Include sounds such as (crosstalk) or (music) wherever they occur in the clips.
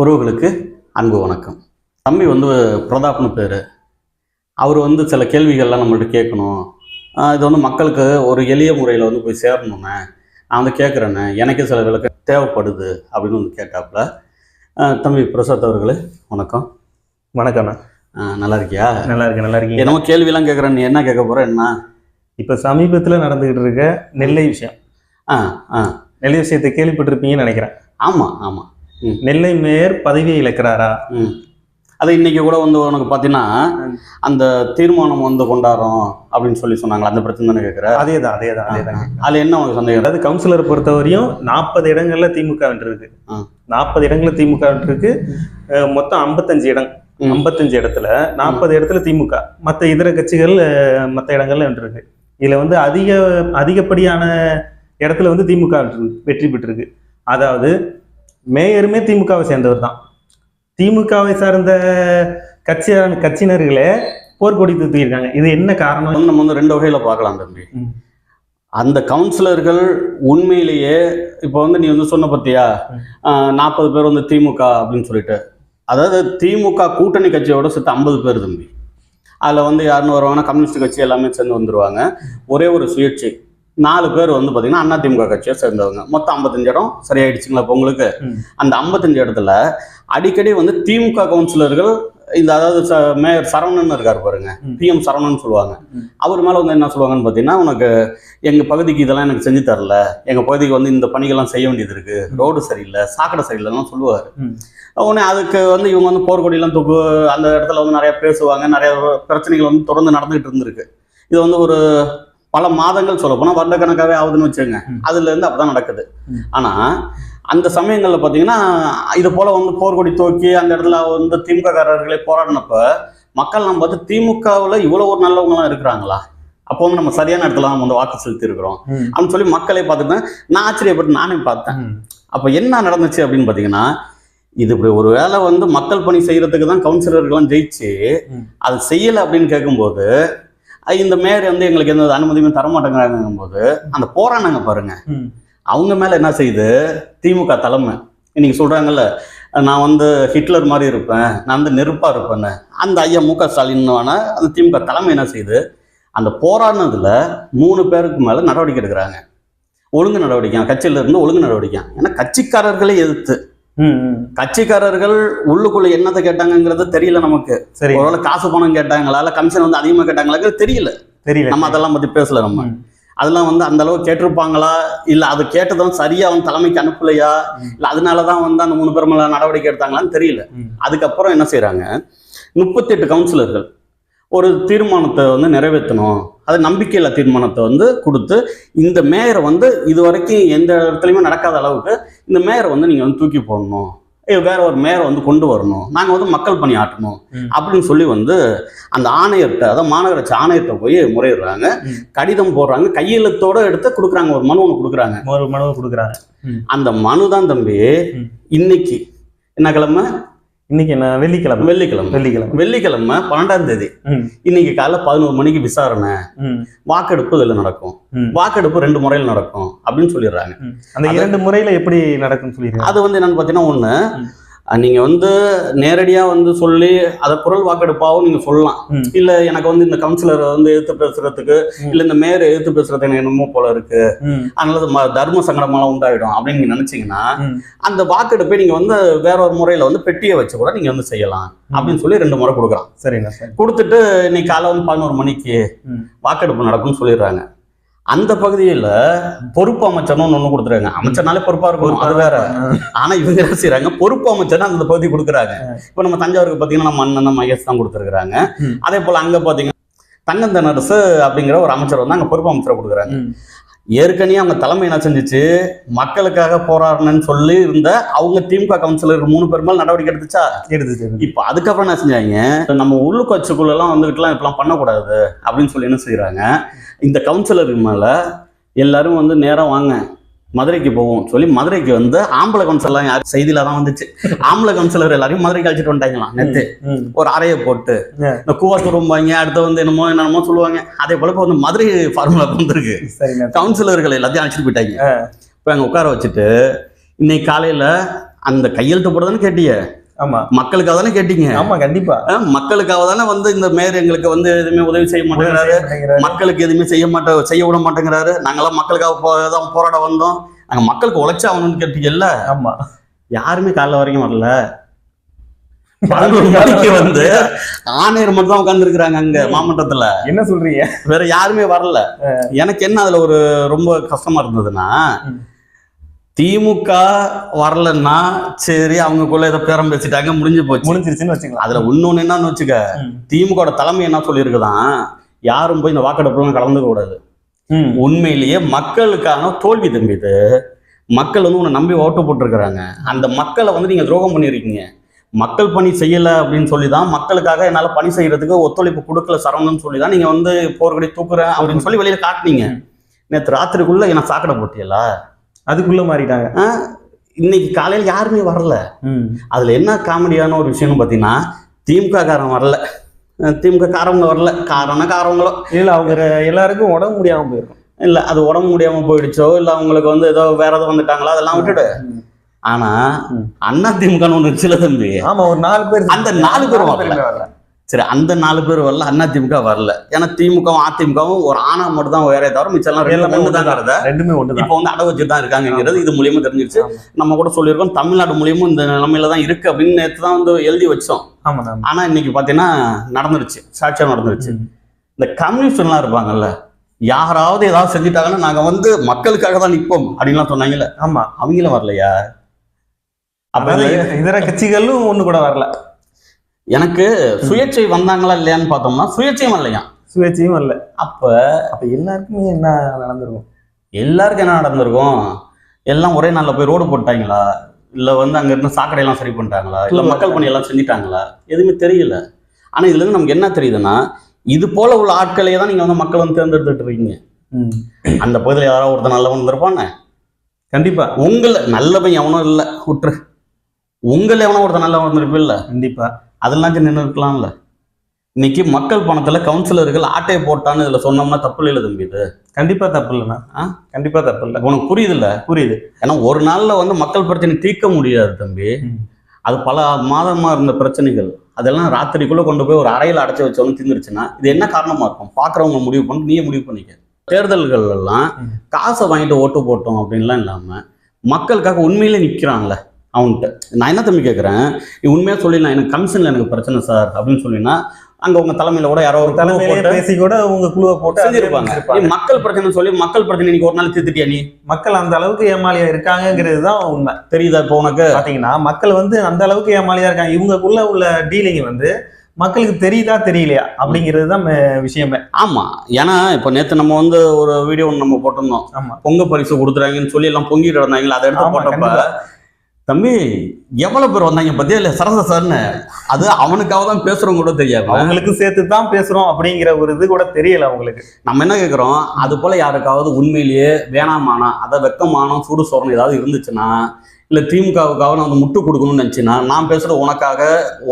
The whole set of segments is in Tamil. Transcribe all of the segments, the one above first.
உறவுகளுக்கு அன்பு வணக்கம். தம்பி வந்து பிரதாப்னு பேர். அவர் வந்து சில கேள்விகள்லாம் நம்மள்ட்ட கேட்கணும். இது வந்து மக்களுக்கு ஒரு எளிய முறையில் வந்து போய் சேரணுண்ணே நான் வந்து கேட்குறேண்ணே எனக்கே சில விளக்கு தேவைப்படுது அப்படின்னு வந்து கேட்டாப்புல. தம்பி பிரசாத் அவர்களே வணக்கம். வணக்கம்ண்ணா நல்லா இருக்கியா? நல்லா இருக்கு நல்லா இருக்கீங்க. என்னமோ கேள்வியெல்லாம் கேட்குறேன். நீ என்ன கேட்க போகிற என்ன? இப்போ சமீபத்தில் நடந்துகிட்டு இருக்க நெல்லை விஷயம். ஆ ஆ. நெல்லை விஷயத்தை கேள்விப்பட்டிருப்பீங்கன்னு நினைக்கிறேன். ஆமாம் ஆமாம் நெல்லை மேயர் பதவியை இழக்கிறாரா? அது இன்னைக்கு கூட வந்து உனக்கு பார்த்தீங்கன்னா அந்த தீர்மானம் வந்து கொண்டாடுறோம் அப்படின்னு சொல்லி சொன்னாங்களா அந்த பிரச்சனை தானே கேட்குற அதே தான் அதே தான் அதே தான் அதில் என்ன உனக்கு சந்தேகம்? அதாவது கவுன்சிலரை பொறுத்தவரையும் நாற்பது இடங்கள்ல திமுக ஆ. நாற்பது இடங்கள்ல திமுக அஹ் மொத்தம் ஐம்பத்தஞ்சு இடம். ஐம்பத்தஞ்சு இடத்துல நாற்பது இடத்துல திமுக. மற்ற இதர கட்சிகள் மற்ற இடங்கள்ல வென்றிருக்கு. இதுல வந்து அதிக அதிகப்படியான இடத்துல வந்து திமுக வெற்றி- வெற்றி பெற்றிருக்கு. அதாவது மேயருமே திமுகவை சேர்ந்தவர் தான். திமுகவை சார்ந்த கட்சி கட்சியினர்களே போர்க்கொடி தூக்கியிருக்காங்க இது என்ன காரணம்? நம்ம வந்து ரெண்டு வகையில் பார்க்கலாம் தம்பி. அந்த கவுன்சிலர்கள் உண்மையிலேயே இப்போ வந்து நீ வந்து சொன்ன பத்தியா. நாற்பது பேர் வந்து திமுக அப்படின்னு சொல்லிட்டு. அதாவது திமுக கூட்டணி கட்சியோட சேர்த்து ஐம்பது பேர் தம்பி. அதில் வந்து யாருன்னு வருவாங்கன்னா கம்யூனிஸ்ட் கட்சி எல்லாமே சேர்ந்து வந்துருவாங்க. ஒரே ஒரு சுயேட்சை. நாலு பேர் வந்து பார்த்தீங்கன்னா அண்ணா திமுக கட்சியை சேர்ந்தவங்க மொத்தம் ஐம்பத்தஞ்சு இடம் சரியாயிடுச்சுங்களா இப்போ உங்களுக்கு. அந்த ஐம்பத்தஞ்சு இடத்துல அடிக்கடி வந்து திமுக கவுன்சிலர்கள் இந்த அதாவது மேயர் சரவணன் இருக்கார் பாருங்க. பிஎம் சரவணன் சொல்லுவாங்க. அவர் மேலே வந்து என்ன சொல்லுவாங்கன்னு பார்த்தீங்கன்னா உனக்கு எங்கள் பகுதிக்கு இதெல்லாம் எனக்கு செஞ்சு தரல எங்கள் பகுதிக்கு வந்து இந்த பணிகள்லாம் செய்ய வேண்டியது இருக்கு ரோடு சரியில்லை சாக்கடை சரியில்லைலாம் சொல்லுவார். உடனே அதுக்கு வந்து இவங்க வந்து போர்க்கொடியெல்லாம் தூக்கு அந்த இடத்துல வந்து நிறைய பேசுவாங்க நிறைய பிரச்சனைகள் வந்து தொடர்ந்து நடந்துகிட்டு இருந்திருக்கு இது வந்து ஒரு பல மாதங்கள் சொல்ல போனால் வருடக்கணக்காகவே ஆகுதுன்னு வச்சுங்க ம். அதுல இருந்து அப்பதான் நடக்குது. ஆனா அந்த சமயங்களில் பார்த்தீங்கன்னா இது போல வந்து போர்க்கொடி தூக்கி அந்த இடத்துல வந்து திமுக காரர்களே போராடினப்ப மக்கள் நம்ம பார்த்து திமுகவில் இவ்வளோ ஒரு நல்லவங்களாம் இருக்கிறாங்களா அப்போ வந்து நம்ம சரியான இடத்துல நம்ம வந்து வாக்கு செலுத்தி இருக்கிறோம் ம். அப்படின்னு சொல்லி மக்களே பார்த்துட்டு நான் ஆச்சரியப்பட்டு நானே பார்த்தேன். அப்போ என்ன நடந்துச்சு அப்படின்னு பார்த்தீங்கன்னா இது இப்படி ஒரு வேளை வந்து மக்கள் பணி செய்யறதுக்கு தான் கவுன்சிலர்கள்லாம் ஜெயிச்சு. அது செய்யலை அப்படின்னு கேட்கும்போது இந்த மேயர் வந்து எங்களுக்கு எந்த அனுமதியுமே தர மாட்டேங்கிறாங்கும் போது அந்த போராடினாங்க பாருங்க. அவங்க மேல என்ன செய்யுது திமுக தலைமை. இன்னைக்கு சொல்றாங்கல்ல நான் வந்து ஹிட்லர் மாதிரி இருப்பேன் நான் வந்து நெருப்பா இருப்பேன்னு. அந்த ஐயா மு க ஸ்டாலின்னான அந்த திமுக தலைமை என்ன செய்யுது அந்த போராடினதுல மூணு பேருக்கு மேல நடவடிக்கை எடுக்கிறாங்க. ஒழுங்கு நடவடிக்கை கட்சியில இருந்து ஒழுங்கு நடவடிக்கை. ஏன்னா கட்சிக்காரர்களே எதிர்த்து. கட்சிக்காரர்கள் உள்ளுக்குள்ள என்னத்தை கேட்டாங்கங்கிறது தெரியல நமக்கு. சரி. ஒருவேளை காசு பணம் கேட்டாங்களா இல்ல கமிஷன் வந்து அதிகமா கேட்டாங்களாங்கிறது தெரியல. தெரியல. நம்ம அதெல்லாம் பத்தி பேசல நம்ம. அதெல்லாம் வந்து அந்த அளவுக்கு கேட்டிருப்பாங்களா இல்ல அது கேட்டதும் சரியா வந்து தலைமைக்கு அனுப்பலையா. இல்ல அதனாலதான் வந்து அந்த மூணு பேர் மேல நடவடிக்கை எடுத்தாங்களான்னு தெரியல. அதுக்கப்புறம் என்ன செய்றாங்க முப்பத்தி எட்டு கவுன்சிலர்கள் ஒரு தீர்மானத்தை வந்து நிறைவேற்றணும். அது நம்பிக்கையில்லா தீர்மானத்தை வந்து கொடுத்து இந்த மேயரை வந்து இது வரைக்கும் எந்த இடத்துலையுமே நடக்காத அளவுக்கு இந்த மேயரை வந்து நீங்க வந்து தூக்கி போடணும். வேற ஒரு மேயரை வந்து கொண்டு வரணும். நாங்க வந்து மக்கள் பணி ஆட்டணும். அப்படின்னு சொல்லி வந்து அந்த ஆணையர்கிட்ட அதாவது மாநகராட்சி ஆணையர்கிட்ட போய் முறையிடுறாங்க. கடிதம் போடுறாங்க. கையெழுத்தோட எடுத்து கொடுக்குறாங்க. ஒரு மனு ஒன்று கொடுக்குறாங்க. ஒரு மனுவை கொடுக்குறாங்க அந்த மனு தான் தம்பி. இன்னைக்கு என்ன கிழமை? இன்னைக்கு என்ன வெள்ளிக்கிழமை வெள்ளிக்கிழமை வெள்ளிக்கிழமை வெள்ளிக்கிழமை பன்னெண்டாம் தேதி. இன்னைக்கு காலைல பதினோரு மணிக்கு விசாரணை. வாக்கெடுப்பு இதில் நடக்கும். வாக்கெடுப்பு ரெண்டு முறையில் நடக்கும் அப்படின்னு சொல்லிடுறாங்க. அந்த இரண்டு முறையில எப்படி நடக்கும்னு சொல்லிருக்காங்க அது வந்து என்னன்னு பார்த்தீங்கன்னா ஒன்று ம். நீங்கள் வந்து நேரடியாக வந்து சொல்லி அதை குரல் வாக்கெடுப்பாகவும் நீங்கள் சொல்லலாம். இல்லை எனக்கு வந்து இந்த கவுன்சிலரை வந்து எதிர்த்து பேசுறதுக்கு. இல்லை இந்த மேயரை எதிர்த்து பேசுறது எனக்கு என்னமோ போல இருக்கு. அதனால தர்ம சங்கடமெல்லாம் உண்டாயிடும் அப்படின்னு நீங்க நினைச்சீங்கன்னா. அந்த வாக்கெடுப்பை நீங்க வந்து வேற ஒரு முறையில வந்து பெட்டியை வச்சு கூட நீங்க வந்து செய்யலாம் அப்படின்னு சொல்லி ரெண்டு முறை கொடுக்குறான் சரிண்ணா சரி கொடுத்துட்டு இன்னைக்கு காலை வந்து பதினோரு மணிக்கு. வாக்கெடுப்பு நடக்கும்னு சொல்லிடுறாங்க அந்த பகுதியில பொறுப்பு அமைச்சர்னு ஒண்ணு கொடுத்துருக்காங்க. அமைச்சர்னாலே பொறுப்பா இருக்கும் அது வேற. ஆனா இவங்க என்ன செய்றாங்க? பொறுப்பு அமைச்சர்னு அந்த பகுதி கொடுக்குறாங்க. இப்போ நம்ம தஞ்சாவூருக்கு பாத்தீங்கன்னா நம்ம அண்ணன் மகேஷ் தான் கொடுத்துருக்காங்க ம். அதே போல அங்க பாத்தீங்கன்னா தங்கந்தனரசு அப்படிங்கிற ஒரு அமைச்சர் வந்து அங்க பொறுப்பு அமைச்சரை கொடுக்குறாங்க. ஏற்கனவே அவங்க தலைமை என்ன செஞ்சுச்சு? மக்களுக்காக போராடணும்னு சொல்லி இருந்த அவங்க திமுக கவுன்சிலர் மூணு பேர் மேல நடவடிக்கை எடுத்துச்சா? எடுத்துட்டு எடுத்து. இப்போ அதுக்கப்புறம் என்ன செஞ்சாங்க? நம்ம உள்ளுக்கு வச்சுக்குள்ளெல்லாம் வந்துட்டுலாம் இப்பெல்லாம் பண்ணக்கூடாது அப்படின்னு சொல்லி என்ன செய்றாங்க? இந்த கவுன்சிலருக்கு மேல எல்லாரும் வந்து நேரம் வாங்க. மதுரைக்கு போவோம் சொல்லி மதுரைக்கு வந்து ஆம்பளை கவுன்சிலர் யார் செய்தியில தான் வந்துச்சு. ஆம்பளை கவுன்சிலர் எல்லாரையும் மதுரைக்கு அழைச்சிட்டு வந்துட்டாங்களாம் நேத்து. ஒரு அறையை போட்டு. இந்த கூவாத்தூரும்பாங்க அடுத்து வந்து என்னமோ என்னமோ சொல்லுவாங்க. அதே போல இப்போ வந்து மதுரை ஃபார்முலா வந்திருக்கு. கவுன்சிலர்கள் எல்லாத்தையும் அழைச்சிட்டு போயிட்டாங்க. இப்போ அங்கே உட்கார வச்சுட்டு இன்னைக்கு காலையில் அந்த கையெழுத்து போட தானே கேட்டீங்க ஆமா. மக்களுக்காக தானே கேட்டீங்க? ஆமா கண்டிப்பா. மக்களுக்காக தானே வந்து இந்த மேயர் எங்களுக்கு வந்து எதுவுமே உதவி செய்ய மாட்டேங்கிறாரு. மக்களுக்கு எதுவுமே செய்ய மாட்டே செய்ய விட மாட்டேங்கிறாரு. நாங்கெல்லாம் மக்களுக்காக போ தான் போராட வந்தோம். நாங்க மக்களுக்கு உழைச்சாகணும்னு கேட்டீங்கல்ல? ஆமா. யாருமே காலைல வரைக்கும் வரல. (laughs) பதினோரு மணிக்கு வந்து ஆணையர் மட்டும் தான் உட்கார்ந்து அங்க மாமன்றத்துல. என்ன சொல்றீங்க? வேற யாருமே வரல. எனக்கு என்ன அதுல ஒரு ரொம்ப கஷ்டமா இருந்ததுன்னா. திமுக வரலன்னா சரி அவங்கக்குள்ள ஏதோ பேரம் பேசிட்டாங்க முடிஞ்சு போச்சு. முடிஞ்சிருச்சுன்னு வச்சுக்கலாம். அதுல இன்னொன்னு என்னன்னு வச்சுக்க. திமுக தலைமை என்ன சொல்லியிருக்குதான் யாரும் போய் இந்த வாக்கெடுப்புலாம் கலந்துக்க கூடாது. உண்மையிலேயே மக்களுக்கான தோல்வி தம்பி இது மக்கள் வந்து உன்னை நம்பி ஓட்டு போட்டிருக்கிறாங்க. அந்த மக்களை வந்து நீங்க துரோகம் பண்ணியிருக்கீங்க. மக்கள் பணி செய்யல அப்படின்னு சொல்லி தான் மக்களுக்காக என்னால பணி செய்யறதுக்கு ஒத்துழைப்பு கொடுக்கல சரவணன் சொல்லி தான் நீங்க வந்து போர்க்கடி தூக்குறேன் அப்படின்னு சொல்லி வெளியில காட்டுனீங்க. நேற்று ராத்திரிக்குள்ள என்ன சாக்கடை போட்டியலா? அதுக்குள்ள மாறிட்டாங்க. இன்னைக்கு காலையில யாருமே வரல. அதுல என்ன காமெடியான ஒரு விஷயம்னு பார்த்தீங்கன்னா திமுக காரன் வரல. திமுக காரவங்க வரல. காரம்னா காரவங்களோ இல்ல அவங்க எல்லாருக்கும் உடம்பு முடியாம போயிருக்கும். இல்ல அது உடம்பு முடியாம போயிடுச்சோ இல்ல அவங்களுக்கு வந்து ஏதோ வேற ஏதோ வந்துட்டாங்களா அதெல்லாம் விட்டுடு. ம். ஆனா ம். அண்ணா திமுகன்னு ஒண்ணு இருந்துச்சுல தம்பி? ஆமா ஒரு நாலு பேர் அந்த நாலு பேரும் வரல. சரி அந்த நாலு பேர் வரல அண்ணா திமுக வரல. ஏன்னா திமுகவும் அதிமுகவும் ஒரு ஆணா மட்டும் தான் வேறே தவிர மிச்சம் எல்லாம் ஒண்ணு தான் கருத? ரெண்டுமே ஒண்ணுதான். இப்போ வந்து அடை வச்சு தான் இருக்காங்கிறது இது மூலியமா தெரிஞ்சிருச்சு. நம்ம கூட சொல்லியிருக்கோம் தமிழ்நாடு மூலியமும் இந்த நிலைமையில தான் இருக்கு அப்படின்னு நேற்று தான் வந்து எழுதி வச்சோம். ஆனா இன்னைக்கு பாத்தீங்கன்னா நடந்துருச்சு சாட்சியம் நடந்துருச்சு. இந்த கம்யூனிஸ்ட்லாம் இருப்பாங்கல்ல யாராவது ஏதாவது செஞ்சுட்டாங்கன்னா நாங்க வந்து மக்களுக்காக தான் நிற்போம் அப்படின்லாம் சொன்னாங்கல்ல. ஆமா. அவங்களும் வரலையா? அப்ப இதர கட்சிகளும் ஒண்ணு கூட வரல. எனக்கு சுயேட்சை வந்தாங்களா இல்லையான்னு பார்த்தோம்னா சுயேட்சையும் வரலையா சுயேட்சையும் வரல. அப்ப அப்ப எல்லாருக்குமே என்ன நடந்திருக்கும்? எல்லாருக்கும் என்ன நடந்திருக்கும்? எல்லாம் ஒரே நாள்ல போய் ரோடு போட்டாங்களா? இல்ல வந்து அங்க இருந்த சாக்கடை எல்லாம் சரி பண்ணிட்டாங்களா? இல்ல மக்கள் பணி எல்லாம் செஞ்சுட்டாங்களா? எதுவுமே தெரியல. ஆனா இதுல இருந்து நமக்கு என்ன தெரியுதுன்னா இது போல உள்ள ஆட்களையே தான் நீங்க வந்து மக்கள் வந்து தேர்ந்தெடுத்துட்டு இருக்கீங்க. அந்த பகுதியில் யாராவது ஒருத்தர் நல்லவன் இருந்திருப்பானே? கண்டிப்பா. உங்களை நல்ல பையன் எவனும் இல்லை. விட்டுரு உங்களை எவனோ ஒருத்தர் நல்லவன் இருந்திருப்பு இல்லை? கண்டிப்பா. அதெல்லாம் நின்று இருக்கலாம்ல இன்னைக்கு மக்கள் பணத்துல கவுன்சிலர்கள் ஆட்டையை போட்டான்னு இதுல சொன்னோம்னா தப்பு இல்லை தம்பி இது? கண்டிப்பா தப்பு இல்லைண்ணா. ஆ? கண்டிப்பா தப்பு இல்ல. உனக்கு புரியுதுல்ல? புரியுது. ஏன்னா ஒரு நாள்ல வந்து மக்கள் பிரச்சனை தீர்க்க முடியாது தம்பி. அது பல மாதமா இருந்த பிரச்சனைகள். அதெல்லாம் ராத்திரிக்குள்ள கொண்டு போய் ஒரு அறையில அடைச்சு வச்சவங்க தீர்ந்துருச்சுன்னா இது என்ன காரணமா இருக்கும்? பாக்குறவங்க முடிவு பண்ணி நீயே முடிவு பண்ணிக்க. தேர்தல்கள் எல்லாம். காசை வாங்கிட்டு ஓட்டு போட்டோம் அப்படின்லாம் இல்லாம மக்களுக்காக உண்மையிலே நிக்கிறான்ல அவன்கிட்ட. நான் என்ன தம்பி கேட்குறேன் நீ உண்மையா சொல்லி நான் எனக்கு கமிஷன்ல எனக்கு பிரச்சனை சார் அப்படின்னு சொல்லினா அங்க உங்க தலைமையில கூட யாரோ ஒரு தலைமையிலே பேசி கூட உங்க குழுவை போட்டு செஞ்சிருப்பாங்க. மக்கள் பிரச்சனை சொல்லி மக்கள் பிரச்சனை இன்னைக்கு ஒரு நாள் தீர்த்துட்டியா நீ? மக்கள் அந்த அளவுக்கு ஏமாளியா இருக்காங்கிறது தான் உண்மை. தெரியுதா இப்போ உனக்கு? பாத்தீங்கன்னா மக்கள் வந்து அந்த அளவுக்கு ஏமாளியா இருக்காங்க. இவங்களுக்குள்ள உள்ள டீலிங் வந்து மக்களுக்கு தெரியுதா தெரியலையா அப்படிங்கிறது தான் விஷயமே. ஆமா. ஏன்னா இப்போ நேத்து நம்ம வந்து ஒரு வீடியோ ஒன்று நம்ம போட்டிருந்தோம். ஆமா. பொங்க பரிசு கொடுத்துறாங்கன்னு சொல்லி எல்லாம் பொங்கிட்டு இருந்தாங்களா அதை எடுத்து போட்டப்ப. தம்பி எவ்வளவு பேர் வந்தாங்க பத்தியா? இல்ல சரச சார்னு. அது அவனுக்காக தான் பேசுறவங்க கூட தெரியாது. அவங்களுக்கு சேர்த்து தான் பேசுறோம் அப்படிங்கிற ஒரு இது கூட தெரியல அவங்களுக்கு. நம்ம என்ன கேட்குறோம் அது போல யாருக்காவது உண்மையிலேயே வேணாமானம் அதை வெக்கமானம் சூடு சோரணம் ஏதாவது இருந்துச்சுன்னா இல்லை திமுகவுக்காக நான் வந்து முட்டு கொடுக்கணும்னு நினச்சின்னா நான் பேசுகிற உனக்காக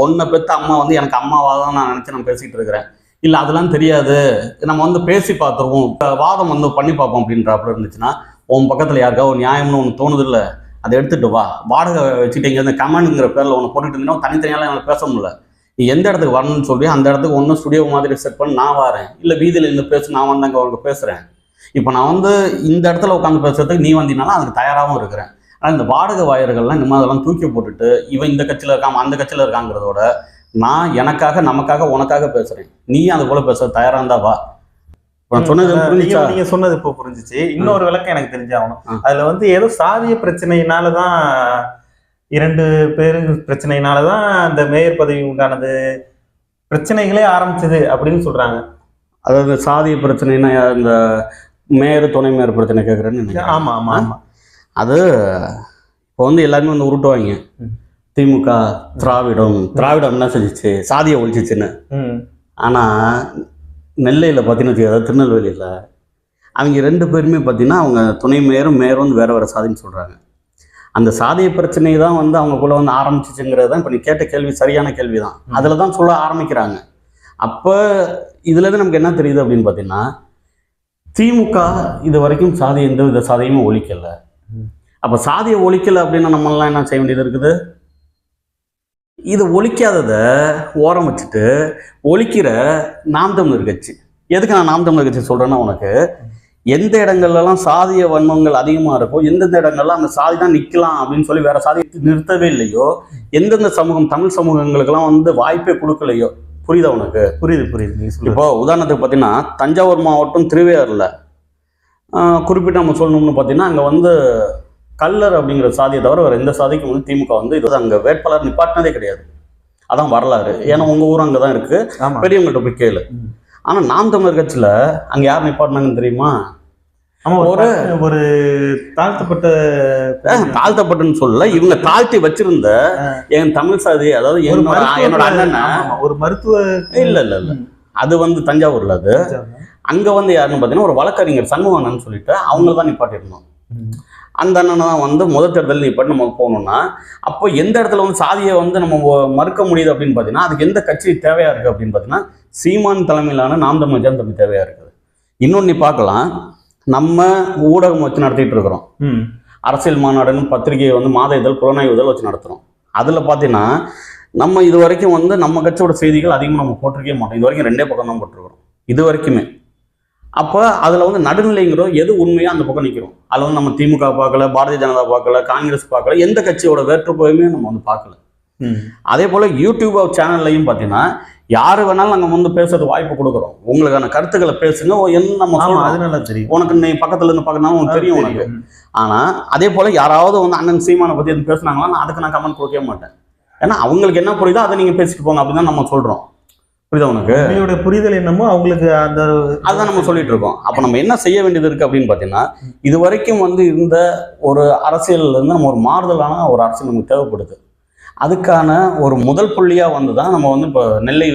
உன்னை பெற்ற அம்மா வந்து எனக்கு அம்மாவாக தான் நான் நினச்சி நான் பேசிகிட்டு இருக்கிறேன். இல்லை அதெல்லாம் தெரியாது. நம்ம வந்து பேசி பார்த்துருவோம். வாதம் வந்து பண்ணி பார்ப்போம் அப்படின்றாப்புல இருந்துச்சுன்னா உன் பக்கத்தில் யாருக்கா ஒரு நியாயம்னு ஒன்று தோணுது இல்லை? அதை எடுத்துட்டு வா. வாடகை வச்சுட்டு இங்கே இந்த கமெண்ட்ங்கிற பேரில் ஒன்று போட்டுட்டு இருந்தீங்கன்னா தனித்தனியால் என்னால் பேச முடியல. நீ எந்த இடத்துக்கு வரணும்னு சொல்லி அந்த இடத்துக்கு ஒன்றும் ஸ்டுடியோ மாதிரி செட் பண்ணி நான் வரேன். இல்லை வீதியில் இருந்து பேசு நான் வந்து அங்கே பேசுகிறேன் இப்போ நான் வந்து இந்த இடத்துல உட்காந்து பேசுறதுக்கு நீ வந்தீங்கன்னா அதுக்கு தயாராகவும் இருக்கிறேன். ஆனால் இந்த வாடகை வாயர்கள்லாம் இனிமேல் அதெல்லாம் தூக்கி போட்டுட்டு இவன் இந்த கட்சியில் இருக்காமல் அந்த கட்சியில் இருக்காங்கிறதோட நான் எனக்காக நமக்காக உனக்காக பேசுகிறேன் நீ அது போல் பேச தயாராக இருந்தா வா. நீங்க சொன்னது இப்போ புரிஞ்சுச்சு. இன்னொரு விளக்கம் எனக்கு தெரிஞ்சாகணும். அதுல வந்து ஏதோ சாதிய பிரச்சனையினாலதான் இரண்டு பேரு பிரச்சனையினாலதான் அந்த மேயர் பதவி உண்டானது பிரச்சனைகளே ஆரம்பிச்சது அப்படின்னு சொல்றாங்க. அதாவது சாதிய பிரச்சனைனா இந்த மேயர் துணை மேயர் பிரச்சனை கேட்குறேன்னு நினைக்கிறேன். ஆமா ஆமா ஆமா. அது இப்போ வந்து எல்லாருமே வந்து உருட்டுவாங்க. திமுக திராவிடம். திராவிடம் என்ன செஞ்சுச்சு? சாதியை ஒழிச்சிச்சுன்னு. ஆனால் நெல்லையில் பார்த்தீங்கன்னா அதாவது திருநெல்வேலியில் அவங்க ரெண்டு பேருமே பார்த்தீங்கன்னா அவங்க துணை மேயரும் மேயரும் வந்து வேற வேற சாதின்னு சொல்கிறாங்க அந்த சாதிய பிரச்சனை தான் வந்து அவங்களுக்குள்ள வந்து ஆரம்பிச்சிச்சுங்கிறது தான் இப்போ நீ கேட்ட கேள்வி சரியான கேள்வி தான். அதில் தான் சொல்ல ஆரம்பிக்கிறாங்க. அப்போ இதுலேருந்து நமக்கு என்ன தெரியுது அப்படின்னு பார்த்தீங்கன்னா திமுக இது வரைக்கும் சாதி எந்த வித சாதியுமே ஒழிக்கல. அப்ப சாதியை ஒழிக்கல அப்படின்னா நம்மளாம் என்ன செய்ய வேண்டியது இருக்குது? இது ஒழிக்காததை ஓரம் வச்சுட்டு ஒழிக்கிற நாம் தமிழர் கட்சி. எதுக்கு நான் நாம் தமிழர் கட்சி சொல்றேன்னா உனக்கு எந்த இடங்கள்லாம் சாதிய வன்மங்கள் அதிகமா இருக்கோ எந்தெந்த இடங்கள்லாம் அந்த சாதி தான் நிக்கலாம் அப்படின்னு சொல்லி வேற சாதி நிறுத்தவே இல்லையோ எந்தெந்த சமூகம் தமிழ் சமூகங்களுக்கெல்லாம் வந்து வாய்ப்பே கொடுக்கலையோ? புரியுதா உனக்கு? புரியுது புரியுது இப்போ உதாரணத்துக்கு பார்த்தீங்கன்னா தஞ்சாவூர் மாவட்டம் திருவையாறுல குறிப்பிட்டு நம்ம சொல்லணும்னு பார்த்தீங்கன்னா அங்கே வந்து கல்லர் அப்படிங்கிற சாதியை தவிர வேறு எந்த சாதிக்கும் வந்து திமுக வந்து இது அங்கே வேட்பாளர் நிப்பாட்டினதே கிடையாது. அதான் வரலாறு. ஏன்னா உங்கள் ஊர் அங்கே தான் இருக்குது பெரியவங்கள்ட்ட போய் கேளு. ஆனால் நாம் தமிழர் கட்சியில் அங்கே யார் நிப்பாட்டினாங்கன்னு தெரியுமா? ஒரு ஒரு- தாழ்த்தப்பட்ட தாழ்த்தப்பட்டுன்னு சொல்லல. இவங்க தாழ்த்தி வச்சிருந்த என் தமிழ் சாதி அதாவது என்னோட அண்ணன். ஒரு மருத்துவ இல்ல இல்ல இல்ல. அது வந்து தஞ்சாவூர்ல அது. அங்க வந்து யாருன்னு பார்த்தீங்கன்னா ஒரு வழக்கறிஞர் சண்முகண்ணன் சொல்லிட்டு அவங்க தான் நிப்பாட்டிருந்தோம். அந்த அண்ணனை தான் வந்து முதல் தேர்தல் நிப்பாட்டி நம்ம போகணும்னா அப்போ எந்த இடத்துல வந்து சாதியை வந்து நம்ம மறுக்க முடியுது அப்படின்னு பார்த்தீங்கன்னா அதுக்கு எந்த கட்சி தேவையா இருக்கு அப்படின்னு பார்த்தீங்கன்னா சீமான் தலைமையிலான நாம் தமிழ் ஜனம் தம்பி தேவையா இருக்குது. இன்னொன்று நீ பார்க்கலாம் நம்ம ஊடகம் வச்சு நடத்திட்டு இருக்கிறோம். அரசியல் மாநாடுன்னு பத்திரிகையை வந்து மாத இதழ் புலனாய்வு இதழ் வச்சு நடத்துகிறோம் அதில் பார்த்தீங்கன்னா நம்ம இது வரைக்கும் வந்து நம்ம கட்சியோட செய்திகள் அதிகமாக நம்ம போட்டிருக்கவே மாட்டோம். இது வரைக்கும் ரெண்டே பக்கம் தான் போட்டிருக்கிறோம். இது வரைக்குமே. அப்போ அதில் வந்து நடுநிலைங்கிறோம். எது உண்மையாக அந்த பக்கம் நிற்கிறோம் அதில் வந்து நம்ம திமுக பார்க்கல பாரதிய ஜனதா பார்க்கல காங்கிரஸ் பார்க்கல எந்த கட்சியோட வேற்றுப்போயுமே நம்ம வந்து பார்க்கல. அதே போல் யூடியூப் சேனல்லையும் பார்த்தீங்கன்னா யார் வேணாலும் நாங்கள் வந்து பேசுறது வாய்ப்பு கொடுக்குறோம். உங்களுக்கான கருத்துக்களை பேசுங்க. என்ன நம்ம ஆமா சொல்றோம். அது நல்லா தெரியும். உனக்கு நீ பக்கத்துல இருந்து பார்க்கணும் உனக்கு தெரியும் உனக்கு. தெரியும். ஆனா அதே போல யாராவது வந்து அண்ணன் சீமானை பத்தி எதுவும் பேசுனாங்களா நான் அதுக்கு நான் கமெண்ட் கொடுக்கவே மாட்டேன். ஏன்னா அவங்களுக்கு என்ன புரியுதோ அதை நீங்க பேசிட்டு போங்க அப்படின்னு தான் நம்ம சொல்றோம். புரியுதா உனக்கு? உண்மையோட புரிதல் என்னமோ அவங்களுக்கு அந்த அதுதான் நம்ம சொல்லிட்டு இருக்கோம் அப்ப நம்ம என்ன செய்ய வேண்டியது இருக்கு அப்படின்னு பாத்தீங்கன்னா இது வரைக்கும் வந்து இருந்த ஒரு அரசியல்ல இருந்து நம்ம ஒரு மாறுதலான ஒரு அரசியல் நமக்கு தேவைப்படுது. அதுக்கான ஒரு முதல் புள்ளியா வந்து தான் நம்ம வந்து இப்போ நெல்லை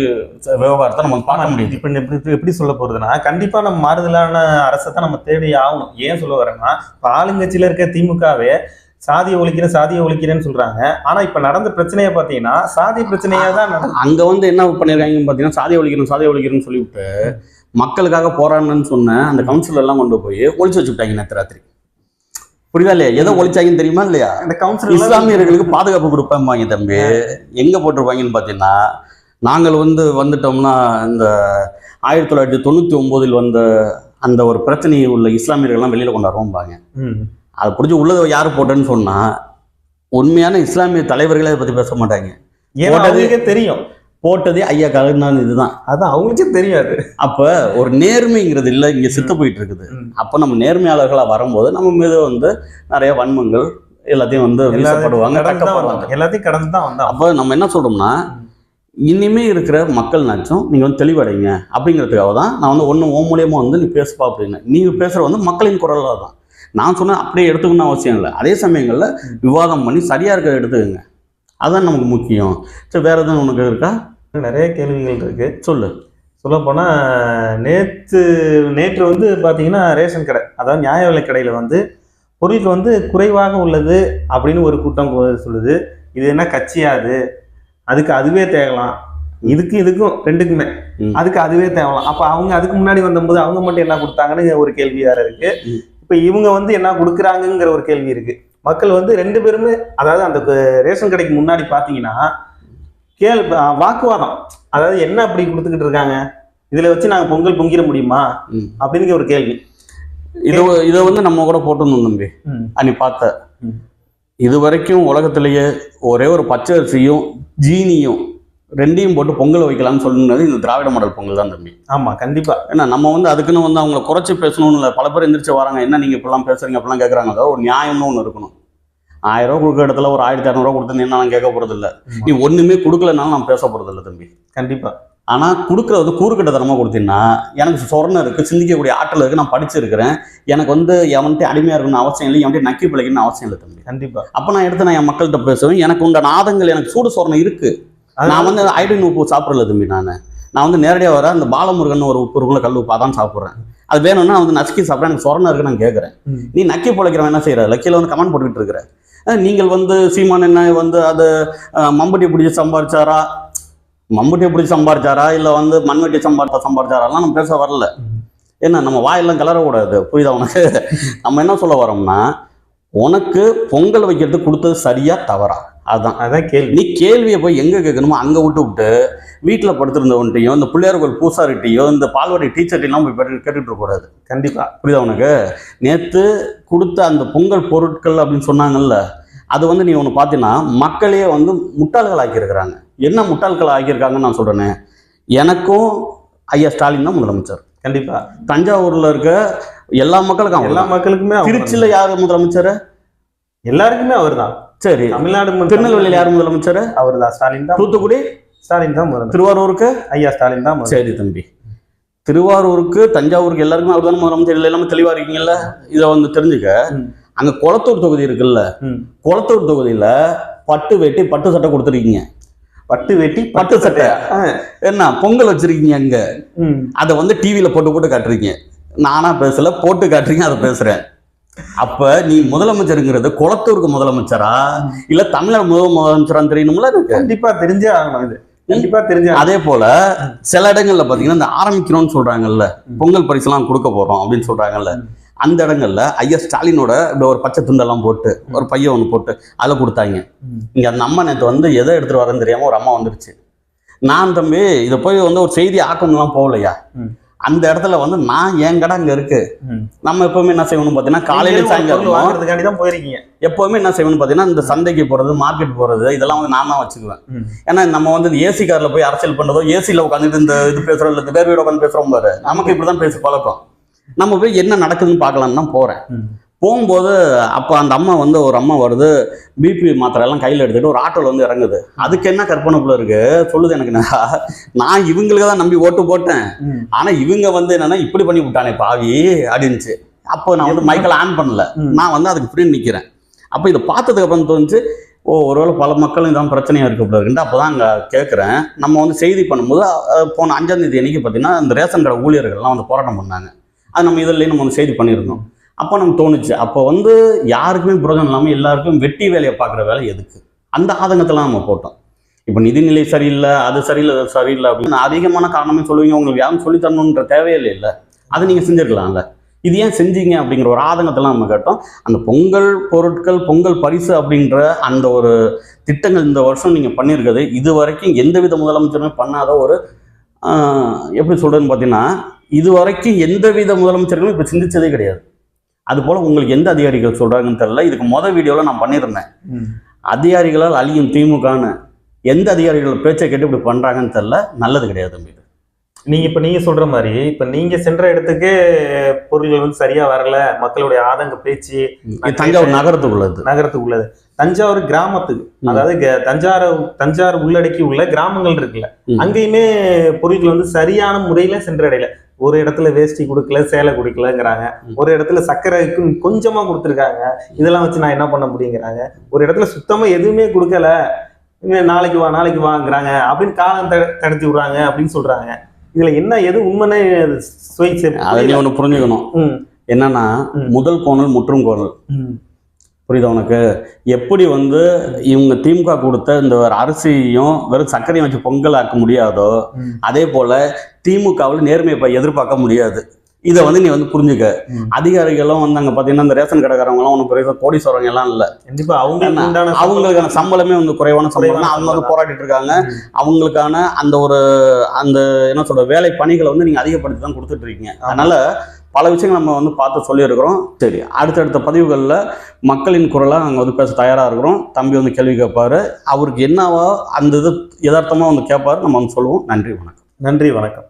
விவகாரத்தை நம்ம பார்க்க முடியுது. இப்ப எப்படி எப்படி சொல்ல போறதுன்னா கண்டிப்பா நம்ம மாறுதலான அரசை தான் நம்ம தேடி ஆகணும். ஏன் சொல்ல வரேன்னா இப்ப ஆளுங்கட்சியில இருக்க திமுகவே சாதியை ஒழிக்கிறேன் சாதியை ஒழிக்கிறேன்னு சொல்றாங்க. ஆனா இப்ப நடந்த பிரச்சனையை பாத்தீங்கன்னா சாதி பிரச்சனையா தான் அங்க வந்து என்ன பண்ணிருக்காங்கன்னு பாத்தீங்கன்னா சாதி ஒழிக்கணும் சாதி ஒழிக்கணும்னு சொல்லிவிட்டு மக்களுக்காக போராடணும்னு சொன்ன அந்த கவுன்சிலர் எல்லாம் கொண்டு போய் ஒழிச்சு வச்சுட்டாங்க நேற்று ராத்திரி. புரியுதா இல்லையா? எதை ஒழிச்சாங்கன்னு தெரியுமா இல்லையா? அந்த கவுன்சிலர் இஸ்லாமியர்களுக்கு பாதுகாப்பு கொடுப்பாங்க தம்பி. எங்க போட்டிருப்பாங்கன்னு பாத்தீங்கன்னா நாங்கள் வந்து வந்துட்டோம்னா இந்த ஆயிரத்தி தொள்ளாயிரத்தி தொண்ணூத்தி ஒன்பதில் வந்த அந்த ஒரு பிரச்சனையை உள்ள இஸ்லாமியர்கள்லாம் வெளியில கொண்டாடுவோம்பாங்க அதை பிடிச்சி உள்ளதை யார் போட்டேன்னு சொன்னா உண்மையான இஸ்லாமிய தலைவர்களே அதை பத்தி பேச மாட்டாங்க. ஏன்னா தெரியும். போட்டதே ஐயா கலைஞர் இதுதான். அதான் அவங்களுக்கே தெரியாது அப்ப ஒரு நேர்மைங்கிறது இல்லை இங்க செத்து போயிட்டு இருக்குது. அப்ப நம்ம நேர்மையாளர்களா வரும்போது நம்ம மீது வந்து நிறைய வன்மங்கள் எல்லாத்தையும் வந்து வீசப்படுவாங்க. எல்லாத்தையும் கடந்து தான் வந்தாங்க அப்ப நம்ம என்ன சொல்றோம்னா இனிமே இருக்கிற மக்கள் நாச்சும் நீங்க வந்து தெளிவடைங்க. அப்படிங்கிறதுக்காக தான் நான் வந்து ஒண்ணு உன் மூலியமா வந்து நீ பேசுப்பா அப்படின்னு. நீங்க பேசுற வந்து மக்களின் குரலாக தான் நான் சொன்ன அப்படியே எடுத்துக்கணும்னு அவசியம் இல்லை. அதே சமயங்கள்ல விவாதம் பண்ணி சரியா இருக்கிற எடுத்துக்கங்க. அதான் நமக்கு முக்கியம். சரி வேற எதுவும் உனக்கு இருக்கா? நிறைய கேள்விகள் இருக்கு. சொல்லு. சொல்ல போனா நேற்று நேற்று வந்து பாத்தீங்கன்னா ரேஷன் கடை அதாவது நியாய விலை கடையில வந்து பொருளுக்கு வந்து குறைவாக உள்ளது அப்படின்னு ஒரு கூட்டம் சொல்லுது. இது என்ன கட்சியா அது அதுக்கு அதுவே தேவலாம் இதுக்கு இதுக்கும் ரெண்டுக்குமே. அதுக்கு அதுவே தேவலாம். அப்ப அவங்க அதுக்கு முன்னாடி வந்தபோது அவங்க மட்டும் என்ன கொடுத்தாங்கன்னு ஒரு கேள்வி வேற இருக்கு. இப்ப இவங்க வந்து என்ன கொடுக்குறாங்கங்கிற ஒரு கேள்வி இருக்கு. மக்கள் வந்து ரெண்டு பேருமே அதாவது அந்த ரேஷன் கடைக்கு முன்னாடி பாத்தீங்கன்னா கேள் வாக்குவாதம். அதாவது என்ன அப்படி கொடுத்துக்கிட்டு இருக்காங்க? இதுல வச்சு நாங்க பொங்கல் பொங்கிட முடியுமா. அப்படிங்கிற ஒரு கேள்வி. இதை இதை வந்து நம்ம கூட போட்டிருந்தோம் தம்பி. நீ பார்த்த. இது வரைக்கும் உலகத்திலேயே ஒரே ஒரு பச்சை அரிசியும் ஜீனியும் ரெண்டையும் போட்டு பொங்கல் வைக்கலாம்னு சொல்லுனது இந்த திராவிட மாடல் பொங்கல் தான் தம்பி. ஆமா கண்டிப்பா. ஏன்னா நம்ம வந்து அதுக்குன்னு வந்து அவங்கள குறைச்சி பேசணும்னு இல்லை. பல பேர் எந்திரிச்சு வராங்க என்ன நீங்க இப்படிலாம் பேசுறீங்க? அப்படிலாம் கேட்குறாங்க அதாவது ஒரு நியாயம்னு ஒன்று இருக்கணும். ஆயிரம் ரூபா கொடுக்குற இடத்துல ஒரு ஆயிரத்தி இரநூறுவா கொடுத்தீங்கன்னா நான் கேட்க போறது இல்ல. நீ ஒண்ணுமே கொடுக்கலனாலும் நான் பேச போறது இல்லை தம்பி. கண்டிப்பா. ஆனா கொடுக்கறது கூறுகட்ட தரமா கொடுத்தீங்கன்னா எனக்கு சொரணம் இருக்கு சிந்திக்கக்கூடிய ஆற்றல் இருக்கு நான் படிச்சிருக்கிறேன். எனக்கு வந்து எவன்ட்டு அடிமையா இருக்கணும்னு அவசியம் இல்லை எவன்ட்டு நக்கி பிழைக்கணும்னு அவசியம் இல்லை தம்பி. கண்டிப்பா. அப்ப நான் எடுத்து நான் என் மக்கள்கிட்ட பேசுவேன். எனக்கு உண்டான ஆதங்கள் எனக்கு சூடு சொரணம் இருக்கு. நான் வந்து ஐடின் உப்பு சாப்பிடல தம்பி நான். நான் வந்து நேரடியாக வர அந்த பாலமுருகன் ஒரு உப்பு இருக்குள்ள கல் உப்பு அதான் சாப்பிட்றேன். அது வேணும்னா வந்து நசுக்கி சாப்பிட்றேன். எனக்கு சொரணம் இருக்கு நான் கேட்குறேன். நீ நக்கி பிழைக்கிறவன் என்ன செய்யற லக்கியில் வந்து கமெண்ட் போட்டுக்கிட்டு இருக்கிற. நீங்கள் வந்து சீமான் என்ன வந்து அது மம்பட்டியை பிடிச்சி சம்பாரிச்சாரா? மம்பட்டியை பிடிச்சி சம்பாரிச்சாரா? இல்லை வந்து மண்வெட்டி சம்பாரிச்சா சம்பாரிச்சாராலாம் நம்ம பேச வரல. என்ன நம்ம வாயெல்லாம் கிளறக்கூடாது புரியுதா உனக்கு? (laughs) நம்ம என்ன சொல்ல வரோம்னா உனக்கு பொங்கல் வைக்கிறதுக்கு கொடுத்தது சரியா தவறா? அதுதான் அதான் கேள்வி. நீ கேள்வியை போய் எங்க கேட்கணுமோ அங்க விட்டு விட்டு வீட்டில் படுத்திருந்தவன்ட்டையும் இந்த பிள்ளையார் கோயில் பூசாரிட்டையும் இந்த பால்வாடி டீச்சர்ட்டையும் போய் கேட்டு- கேட்டுட்டு இருக்கக்கூடாது கண்டிப்பா. புரியுதா உனக்கு? நேற்று கொடுத்த அந்த பொங்கல் பொருட்கள் அப்படின்னு சொன்னாங்கல்ல அது வந்து நீ ஒன்று பார்த்தீங்கன்னா மக்களையே வந்து முட்டாள்கள் ஆக்கியிருக்கிறாங்க. என்ன முட்டாள்கள் ஆக்கியிருக்காங்கன்னு நான் சொல்கிறேனே எனக்கும் ஐயா ஸ்டாலின் தான் முதலமைச்சர். கண்டிப்பா. தஞ்சாவூரில் இருக்க எல்லா மக்களுக்கும் எல்லா மக்களுக்குமே அவர் திருச்சியில் யார் முதலமைச்சர்? எல்லாருக்குமே அவர்தான். சரி. தமிழ்நாடு திருநெல்வேலியில் யார் முதலமைச்சர்? அவர் தான் ஸ்டாலின் தான் தூத்துக்குடி? ஸ்டாலின் தான் முதலமைச்சர். திருவாரூருக்கு? ஐயா ஸ்டாலின் தான். சரி தம்பி. திருவாரூருக்கு தஞ்சாவூருக்கு எல்லாருக்குமே அவர் தானே முதலமைச்சர்? இல்லை எல்லாமே தெளிவாக இருக்கீங்கல்ல? இதை வந்து தெரிஞ்சுக்க. அங்க குளத்தூர் தொகுதி இருக்குல்ல. குளத்தூர் தொகுதியில பட்டு வெட்டி பட்டு சட்டை கொடுத்துருக்கீங்க. பட்டு வெட்டி பட்டு சட்டை. என்ன பொங்கல் வச்சிருக்கீங்க அங்க. அதை வந்து டிவியில போட்டு போட்டு காட்டுறீங்க. நானா பேசல போட்டு காட்டுறீங்க அதை பேசுறேன். அப்ப நீ முதலமைச்சருங்கிறது குளத்தூருக்கு முதலமைச்சரா இல்ல தமிழர் முதல் முதலமைச்சரான்னு தெரியணும்ல கண்டிப்பா தெரிஞ்சே ஆகணும் இது கண்டிப்பா தெரிஞ்சே. அதே போல சில இடங்கள்ல பாத்தீங்கன்னா இந்த ஆரம்பிக்கிறோம்னு சொல்றாங்கல்ல பொங்கல் பரிசுலாம் கொடுக்க போறோம் அப்படின்னு சொல்றாங்கல்ல. அந்த இடங்கள்ல ஐயா ஸ்டாலினோட இப்படி ஒரு பச்சை துண்டெல்லாம் போட்டு ஒரு பையன் ஒன்று போட்டு அதில் கொடுத்தாங்க. இங்க அந்த அம்மா நேற்று வந்து எதை எடுத்துட்டு வரேன்னு தெரியாம ஒரு அம்மா வந்துருச்சு நான் தம்பி இதை போய் வந்து ஒரு செய்தி ஆக்கணும்லாம் போகலையா. அந்த இடத்துல வந்து நான் என் கடை அங்க இருக்கு. நம்ம எப்பவுமே என்ன செய்யணும் பார்த்தீங்கன்னா காலையில சாயங்காலம் தான் போயிருக்கீங்க எப்பவுமே என்ன செய்யணும் பார்த்தீங்கன்னா இந்த சந்தைக்கு போறது மார்க்கெட் போறது இதெல்லாம் வந்து நான் தான் வச்சுக்குவேன். ஏன்னா நம்ம வந்து ஏசி கார்ல போய் அரசியல் பண்றதோ ஏசியில் உட்காந்துட்டு இந்த இது பேசுறோம் இல்லை வேறு வீடு உட்காந்து பேசுறோம் பாரு நமக்கு இப்படிதான் பேசி பழக்கம் நம்ம போய் என்ன நடக்குதுன்னு பார்க்கலான்னு தான் போறேன். போகும்போது அப்போ அந்த அம்மா வந்து ஒரு அம்மா வருது பிபி மாத்திரை எல்லாம் கையில் எடுத்துட்டு ஒரு ஆட்டோல வந்து இறங்குது. அதுக்கு என்ன கற்பனை போல இருக்கு? சொல்லுது எனக்கு நான் இவங்களுக்கு தான் நம்பி ஓட்டு போட்டேன். ம். ஆனா இவங்க வந்து என்னன்னா இப்படி பண்ணி விட்டானே பாவி அப்படின்னுச்சு. அப்போ நான் வந்து மைக்கேல் ஆன் பண்ணல. நான் வந்து அதுக்கு ஃப்ரீ நிக்கிறேன். அப்போ இதை பார்த்ததுக்கு அப்புறம் தோணுச்சு ஓ ஒருவேளை பல மக்கள் இதான் பிரச்சனையா இருக்கு போல இருக்குன்ட்டு அப்போ தான் அங்கே கேட்குறேன் நம்ம வந்து செய்தி பண்ணும்போது போன அஞ்சாம் தேதி அன்னைக்கு பார்த்தீங்கன்னா இந்த ரேஷன் கடை ஊழியர்கள்லாம் வந்து போராட்டம் பண்ணாங்க. அது நம்ம இதில் நம்ம வந்து செய்தி பண்ணியிருந்தோம். அப்போ நமக்கு தோணுச்சு. அப்போ வந்து யாருக்குமே புரோஜனம் இல்லாமல் எல்லாருக்கும் வெட்டி வேலையை பார்க்குற வேலை எதுக்கு? அந்த ஆதங்கத்தெல்லாம் நம்ம போட்டோம். இப்போ நிதிநிலை சரியில்லை அது சரியில்லை அது சரியில்லை அப்படின்னு அதிகமான காரணமே சொல்லுவீங்க. உங்களுக்கு யாரும் சொல்லி தரணுன்ற தேவையில்லை இல்லை அதை நீங்கள் செஞ்சுருக்கலாம்ல. இது ஏன் செஞ்சீங்க அப்படிங்கிற ஒரு ஆதங்கத்தெல்லாம் நம்ம கேட்டோம். அந்த பொங்கல் பொருட்கள் பொங்கல் பரிசு அப்படின்ற அந்த ஒரு திட்டங்கள் இந்த வருஷம் நீங்கள் பண்ணியிருக்கிறது இது வரைக்கும் எந்தவித முதலமைச்சருமே பண்ணாத ஒரு எப்படி சொல்கிறதுன்னு பார்த்தீங்கன்னா இது வரைக்கும் எந்தவித முதலமைச்சர்களும் இப்போ சிந்திச்சதே கிடையாது. அதுபோல் உங்களுக்கு எந்த அதிகாரிகள் சொல்கிறாங்கன்னு தெரியல. இதுக்கு மொதல் வீடியோவில் நான் பண்ணியிருந்தேன். அதிகாரிகளால் அழியும் திமுகன்னு எந்த அதிகாரிகள் பேச்சை கேட்டு இப்படி பண்ணுறாங்கன்னு தெரியல. நல்லது கிடையாது தம்பி. இது. நீங்க இப்ப நீங்க சொல்ற மாதிரி இப்ப நீங்க சென்ற இடத்துக்கு பொருள்கள் வந்து சரியா வரல. மக்களுடைய ஆதங்க பேச்சு தஞ்சாவூர் நகரத்துக்குள்ளது நகரத்துக்கு உள்ளது. தஞ்சாவூர் கிராமத்துக்கு. அதாவது தஞ்சாவூர் தஞ்சாவூர் உள்ளடக்கி உள்ள கிராமங்கள் இருக்குல்ல. அங்கேயுமே பொருட்கள் வந்து சரியான முறையில சென்றடையல. ஒரு இடத்துல வேஷ்டி கொடுக்கல சேலை கொடுக்கலங்கிறாங்க. ஒரு இடத்துல சர்க்கரை கொ- கொஞ்சமா கொடுத்துருக்காங்க. இதெல்லாம் வச்சு நான் என்ன பண்ண முடியுங்கிறாங்க. ஒரு இடத்துல சுத்தமா எதுவுமே கொடுக்கல. நாளைக்கு வா நாளைக்கு வாங்குறாங்க. அப்படின்னு காலம் த- தடுத்து விடுறாங்க அப்படின்னு சொல்றாங்க. இதுல என்ன எது உண்மைன்னு சுவை அதை ஒன்று புரிஞ்சுக்கணும். என்னன்னா. முதல் கோணல் முற்றும் கோணல். புரியுதா உனக்கு எப்படி வந்து இவங்க திமுக கொடுத்த இந்த ஒரு அரிசியும் வெறும் சர்க்கரையும் வச்சு பொங்கல் ஆக்க முடியாதோ. அதே போல திமுகவில் நேர்மையை எதிர்பார்க்க முடியாது இதை வந்து நீ வந்து புரிஞ்சுக்க. அதிகாரிகளும் வந்து அங்க பாத்தீங்கன்னா இந்த ரேஷன் கடைக்காரவங்களாம் ஒன்றும் பெரிய கோடீஸ்வரங்க எல்லாம் இல்ல கண்டிப்பா அவங்களுக்கு ஏன்னா, உண்டான அவங்களுக்கான சம்பளமே வந்து குறைவான சம்பளம். அவங்க வந்து போராடிட்டு இருக்காங்க. அவங்களுக்கான அந்த ஒரு அந்த என்ன சொல்ற வேலை பணிகளை வந்து நீங்க அதிகப்படுத்தி தான் கொடுத்துட்டு இருக்கீங்க. அதனால பல விஷயங்கள் நம்ம வந்து பார்த்து சொல்லியிருக்கிறோம். சரி அடுத்தடுத்த பதிவுகளில் மக்களின் குரலாக நாங்கள் வந்து பேச தயாராக இருக்கிறோம். தம்பி வந்து கேள்வி கேட்பாரு. அவருக்கு என்னவோ அந்த இது யதார்த்தமாக வந்து கேட்பாரு. நம்ம வந்து சொல்லுவோம். நன்றி வணக்கம். நன்றி வணக்கம்.